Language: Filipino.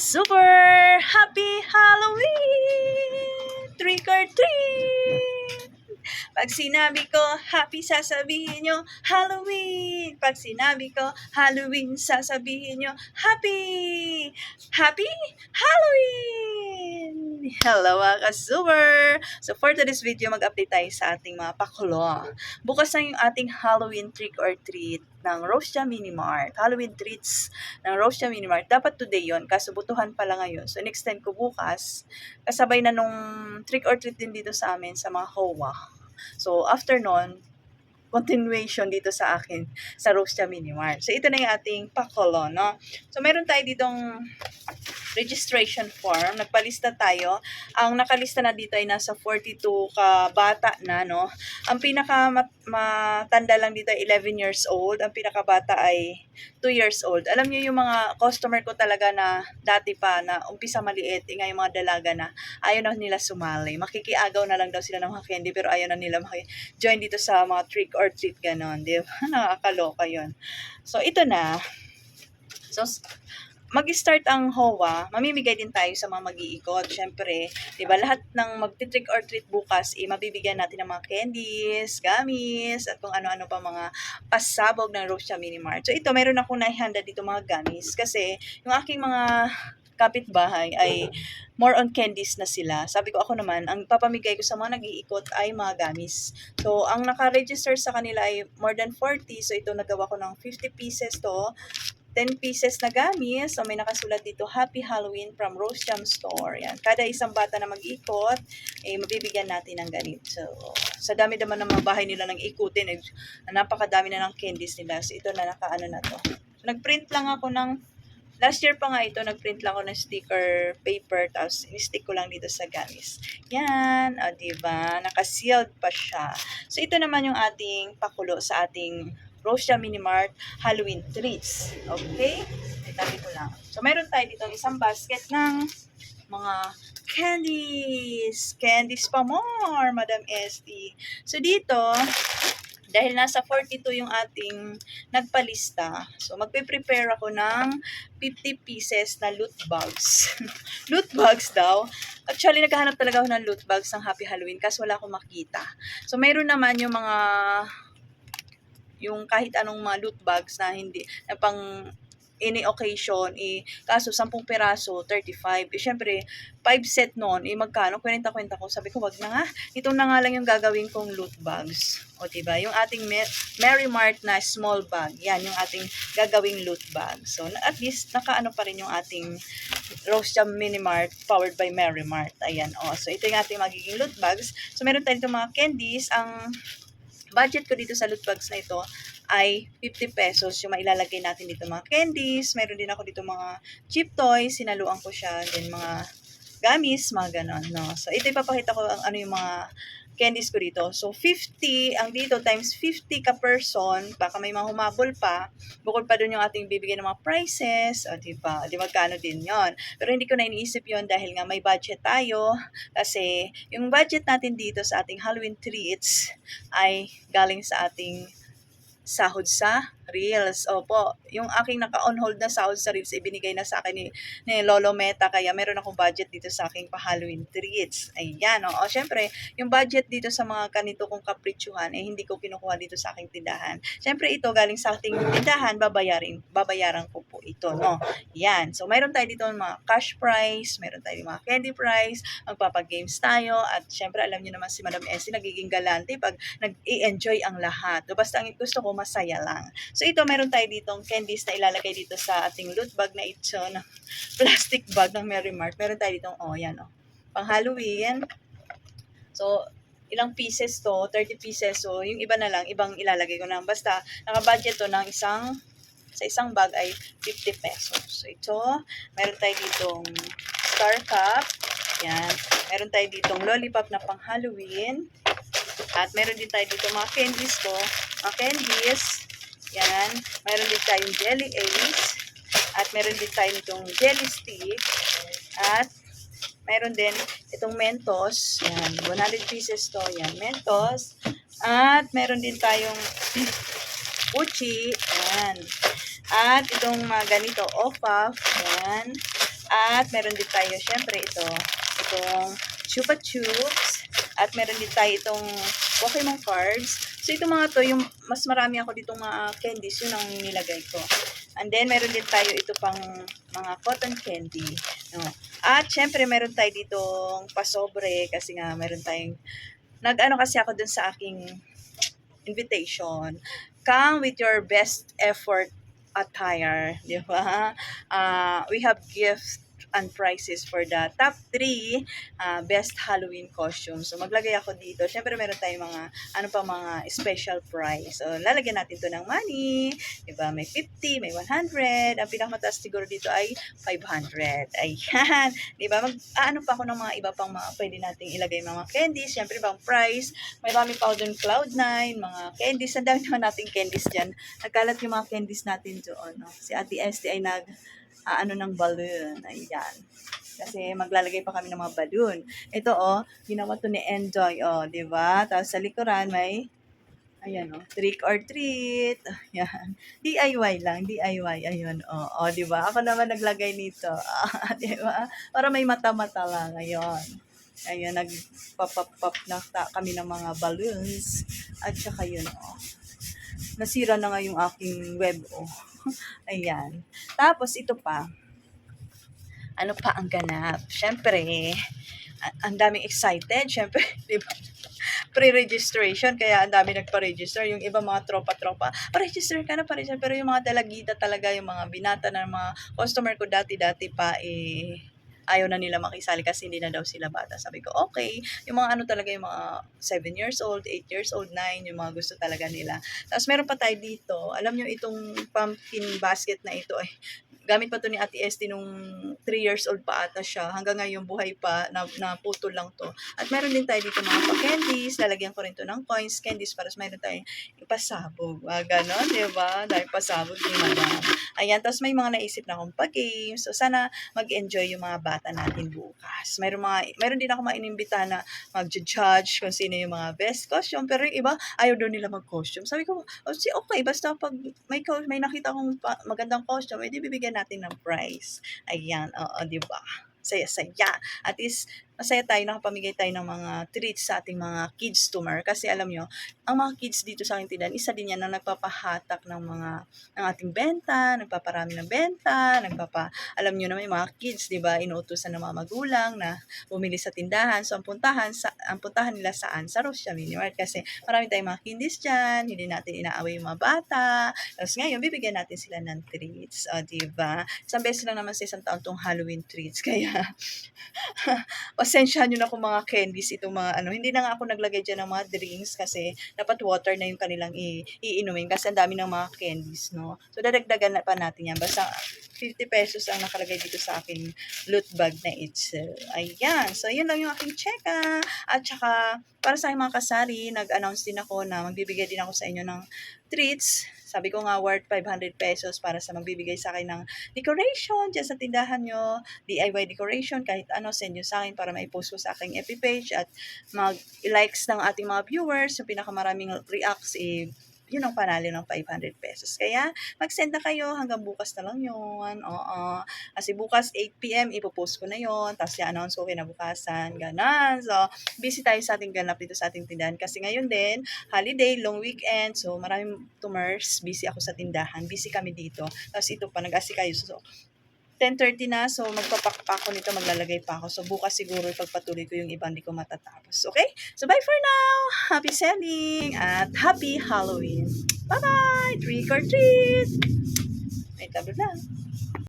ka-super! Happy Halloween! Trick or treat! Pag sinabi ko, happy, sasabihin nyo, Halloween! Pag sinabi ko, Halloween, sasabihin nyo, happy! Happy Halloween! Hello mga ka-super! So for today's video, mag-update tayo sa ating mga pakulo. Bukas na yung ating Halloween trick or treat ng Rosia Mini Mart. Halloween treats ng Rosia Mini Mart. Dapat today yon kaso butuhan pala ngayon. So next time ko bukas, kasabay na nung trick or treat din dito sa amin sa mga HOA. So after nun, continuation dito sa akin sa Rosia Mini Mart. So ito na yung ating pakulo, no? So meron tayo ditong registration form. Nagpalista tayo. Ang nakalista na dito ay nasa 42 ka bata na, no? Ang pinaka mat- matanda lang dito ay 11 years old. Ang pinaka bata ay 2 years old. Alam niyo yung mga customer ko talaga na dati pa na umpisa maliit, eh, ngayon mga dalaga na, ayaw na nila sumali. Makikiagaw na lang daw sila ng candy pero ayaw na nila maki-join dito sa mga trick or treat ganon. Di ba? Nakakaloka yun. So, ito na. So, mag-start ang HOA, mamimigay din tayo sa mga mag-iikot. Siyempre, di ba, lahat ng magti-trick or treat bukas, eh, mabibigyan natin ng mga candies, gummies, at kung ano-ano pa mga pasabog ng Rosia Mini Mart. So, ito, meron ako naihanda dito mga gummies kasi yung aking mga kapitbahay ay more on candies na sila. Sabi ko ako naman, ang papamigay ko sa mga nag-iikot ay mga gummies. So, ang naka-register sa kanila ay more than 40. So, ito nagawa ko ng 50 pieces to. 10 pieces na gamis. So, may nakasulat dito, Happy Halloween from Rose Jam Store. Yan. Kada isang bata na mag-ikot, eh, mabibigyan natin ng ganito. So, sa dami naman ng mga bahay nila nang ikutin, eh, napakadami na ng candies nila. So, ito na nakaano na to. So, nag-print lang ako ng, last year pa nga ito, nag-print lang ako ng sticker paper, tapos stick ko lang dito sa gamis. Yan, o, diba? Naka-sealed pa siya. So, ito naman yung ating pakulo sa ating Rosia Mini Mart Halloween treats. Okay? Itabi ko lang. So, meron tayo dito isang basket ng mga candies. Candies pa more, Madam SD. So, dito, dahil nasa 42 yung ating nagpalista, so magpe-prepare ako ng 50 pieces na loot bags. loot bags daw. Actually, naghahanap talaga ako ng loot bags ng Happy Halloween kasi wala akong makita. So, mayroon naman yung mga yung kahit anong mga loot bags na hindi, na pang any occasion, eh, kaso 10 peraso, 35. Eh, syempre, 5 set noon, eh, magkano? Kwenta-kwenta ko. Sabi ko, wag na nga. Ito na nga lang yung gagawin kong loot bags. O, diba? Yung ating Mary Mart na small bag. Yan, yung ating gagawing loot bag. So, at least, nakaano pa rin yung ating Rose Jam Mini Mart powered by Mary Mart. Ayan, o. So, ito yung ating magiging loot bags. So, meron tayo mga candies. Ang budget ko dito sa loot bags na ito ay 50 pesos yung mailalagay natin dito mga candies. Meron din ako dito mga cheap toys. Sinaluan ko siya. Then mga gamis, mga ganon. No? So, ito ipapakita ko ang ano yung mga candies ko dito. So, 50, ang dito times 50 ka person, baka may mga humabol pa, bukod pa dun yung ating bibigyan ng mga prices, o di ba, di magkano din yon Pero hindi ko na iniisip yon dahil nga may budget tayo, kasi yung budget natin dito sa ating Halloween treats ay galing sa ating sahod sa Reels. Opo, yung aking naka-on hold na sahod sa Reels, ibinigay na sa akin ni, ni Lolo Meta, kaya meron akong budget dito sa aking pa-Halloween treats. Ayan, o. o syempre, yung budget dito sa mga kanito kong kapritsyuhan, eh, hindi ko kinukuha dito sa aking tindahan. Syempre, ito galing sa ating tindahan, babayarin, babayaran ko po ito, no? Yan. So, mayroon tayo dito mga cash prize, mayroon tayo mga candy prize, magpapag-games tayo, at syempre, alam niyo naman si Madam Essie, nagiging galante pag nag-i-enjoy ang lahat. Basta ang gusto ko, masaya lang. Ito, meron tayo ditong candies na ilalagay dito sa ating loot bag na ito, na plastic bag ng Mary Mart. Meron tayo ditong, oh, yan, oh. Pang Halloween. So, ilang pieces to, 30 pieces. So, yung iba na lang, ibang ilalagay ko na. Basta, naka-budget to ng isang, sa isang bag ay 50 pesos. So, ito, meron tayo ditong star cup. Yan. Meron tayo ditong lollipop na pang Halloween. At meron din tayo dito mga candies ko. Mga candies. Yan. Meron din tayong jelly ace. At meron din tayo itong jelly stick. At meron din itong Mentos. Yan. 100 pieces to. Yan. Mentos. At meron din tayong Uchi. Yan. At itong mga ganito, off-off. Ayan. At meron din tayo, syempre, ito. Itong chupa chups. At meron din tayo itong Pokemon cards. So, itong mga to, yung mas marami ako ditong mga candies, yun ang nilagay ko. And then, meron din tayo ito pang mga cotton candy. No? At, syempre, meron tayo ditong pasobre kasi nga, meron tayong nag-ano kasi ako dun sa aking invitation. Come with your best effort attire, di ba? Uh, we have gift and prizes for the top 3 uh, best Halloween costumes. So, maglagay ako dito. Siyempre, meron tayong mga, ano pa, mga special prize. So, lalagyan natin to ng money. Diba? May 50, may 100. Ang pinakamataas siguro dito ay 500. Ayan. Diba? Mag, ano pa ako ng mga iba pang mga pwede nating ilagay mga candies. Siyempre, pang prize. May dami pa ako dun Cloud9, mga candies. Ang dami naman nating candies dyan. Nagkalat yung mga candies natin doon. No? Si Ate Este ay nag ah, ano ng balloon. Ayan. Kasi maglalagay pa kami ng mga balloon. Ito oh, ginawa to ni Enjoy oh, 'di ba? Tapos sa likuran may Ayan oh, trick or treat. Ayan. DIY lang, DIY. Ayun oh, oh 'di ba? Ako naman naglagay nito. Ah, 'di ba? Para may mata-mata lang. Ayun, nagpapap-pap na ta- kami ng mga balloons. At saka yun, oh. Nasira na nga yung aking web, oh. Ayan. Tapos, ito pa. Ano pa ang ganap? Siyempre, ang daming excited. Siyempre, di ba? Pre-registration, kaya ang dami nagpa-register. Yung iba mga tropa-tropa, pa-register ka na, pa-register. Pero yung mga dalagita talaga, yung mga binata na mga customer ko dati-dati pa, eh, ayaw na nila makisali kasi hindi na daw sila bata. Sabi ko, okay. Yung mga ano talaga, yung mga 7 years old, 8 years old, 9, yung mga gusto talaga nila. Tapos meron pa tayo dito. Alam nyo, itong pumpkin basket na ito, ay gamit pa to ni Ate Esty nung 3 years old pa ata siya. Hanggang ngayon buhay pa, na, na putol lang to. At meron din tayo dito mga pa-candies. Lalagyan ko rin to ng coins, candies, para meron tayong pasabog. Ah, ganon, di ba? Dahil pasabog ni Madam. Ayan, tapos may mga naisip na akong pa-games. So, sana mag-enjoy yung mga bata natin bukas. Meron, mga, meron din ako mga inimbita na mag-judge kung sino yung mga best costume. Pero yung iba, ayaw daw nila mag-costume. Sabi ko, oh, si okay, basta pag may, may nakita kong pa- magandang costume, edi bibigyan natin ng prize. Ayan, oo, di ba? Saya-saya. At least, masaya tayo, nakapamigay tayo ng mga treats sa ating mga kids tumor. Kasi alam nyo, ang mga kids dito sa aking tindahan, isa din yan na nagpapahatak ng mga, ng ating benta, nagpaparami ng benta, nagpapa, alam nyo naman yung mga kids, di ba, inuutusan ng mga magulang na bumili sa tindahan. So, ang puntahan, sa, ang puntahan nila saan? Sa Rosia Mini Mart. Kasi marami tayong mga candies dyan, hindi natin inaaway yung mga bata. Tapos ngayon, bibigyan natin sila ng treats. O, di ba? Isang beses lang naman sa isang taon tong Halloween treats. Kaya, pasensyahan nyo na kung mga candies itong mga ano. Hindi na nga ako naglagay dyan ng mga drinks kasi dapat water na yung kanilang i- iinumin kasi ang dami ng mga candies, no? So, dadagdagan na pa natin yan. Basta 50 pesos ang nakalagay dito sa aking loot bag na itself. Ayan. So, yun lang yung aking checka. At saka, para sa mga kasari, nag-announce din ako na magbibigay din ako sa inyo ng treats. Sabi ko nga, worth 500 pesos para sa magbibigay sa akin ng decoration dyan sa tindahan nyo. DIY decoration, kahit ano, send nyo sa akin para maipost ko sa aking FB page at mag-likes ng ating mga viewers. Yung pinakamaraming reacts, eh, yun ang panalo ng 500 pesos. Kaya, mag-send na kayo hanggang bukas na lang yun. Oo. Kasi bukas 8pm, ipopost ko na yun. Tapos i-announce ko kinabukasan. Ganon. So, busy tayo sa ating ganap dito sa ating tindahan. Kasi ngayon din, holiday, long weekend. So, maraming tumors. Busy ako sa tindahan. Busy kami dito. Tapos ito pa, nag-asikayo. So, 10.30 na, so magpapak pa ako nito, maglalagay pa ako. So, bukas siguro ipagpatuloy ko yung ibang di ko matatapos. Okay? So, bye for now! Happy selling! At happy Halloween! Bye-bye! Trick or treat! Blah, blah, blah.